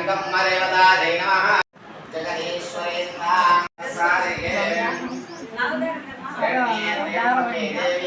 దేవతాజై నమః శరణ్యేత్ర్యమ్మే దేవి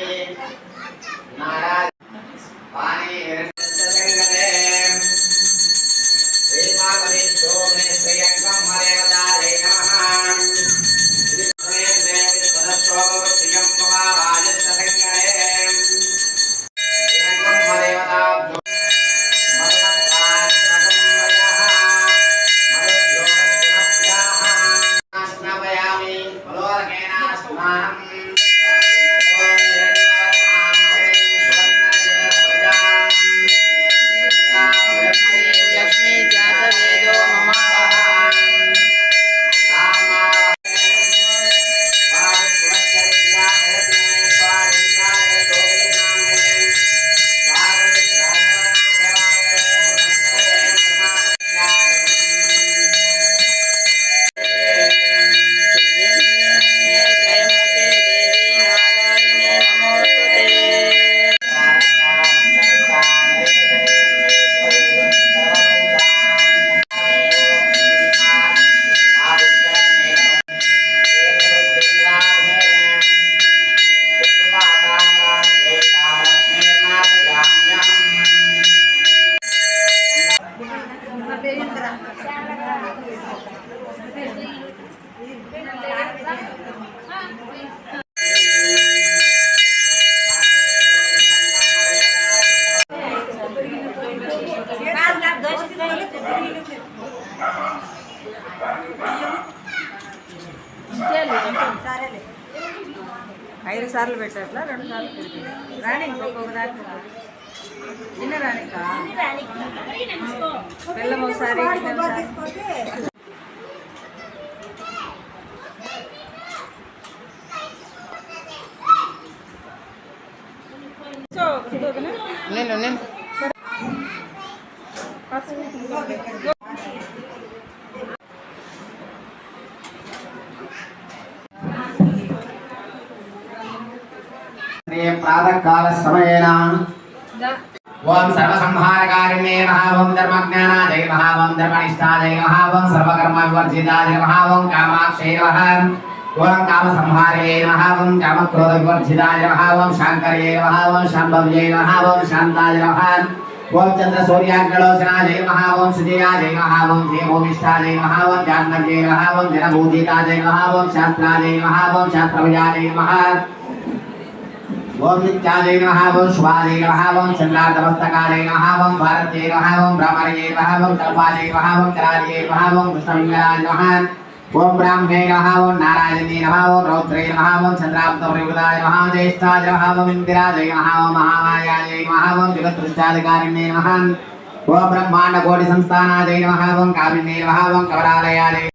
Yeah. ఐదు సార్లు పెట్టట్లా రెండు సార్లు రాణి ఇంకొక దాకా చిన్న రాణిక బెల్లం ఒకసారి గిన్నె ఒకసారి. సో, ఇంకొకనా? నేను నేను ప్రాతకాల సమయేన ఓం సర్వసంహారకారిణే నమః ఓం ధర్మజ్ఞానాయ నమః ఓం ధర్మనిష్టాయ నమః ఓం సర్వకర్మ వివర్జితాయ నమః ఓం కామాక్షయ నమః ఓం కామసంహారయే నమః ఓం కామక్రోధ వివర్జితాయ నమః ఓం శాంకర్యే నమః ఓం శాంభవ్యే నమః ఓం శాంతాయ నమః ఓం చంద్ర సూర్యాగ్రలోచనాయ నమః ఓం సుజయాయ నమః ఓం ధీమోమిష్టాయ నమః ఓం జాహ్నవ్యే నమః ఓం జనభూతికాయ నమః ఓం శాస్త్రాయ నమః ఓం శాస్త్రవిజయాయ నమః ఓం నిత్యాజై నమః ఓం శుభాజై నమః ఓం చంద్రార్ధమస్తకాలై నమః ఓం భారత్యై నమః ఓం బ్రహ్మణ్యై నమః ఓం కల్పాలై నమః ఓం కరాజై నమః ఓం కృష్ణమింగళాయ నమః ఓం బ్రాహ్మణే నమః ఓం నారాయణే నమః ఓం రౌద్రే నమః ఓం చంద్రాబ్దప్రయుగాయ నమః జ్యేష్ఠాయ నమః ఓం ఇందిరాజై నమః ఓం మహామాయాజై నమః ఓం నమః ఓం బ్రహ్మాండ కోటి సంస్థానాజై నమః ఓం కామిన్యై నమః ఓం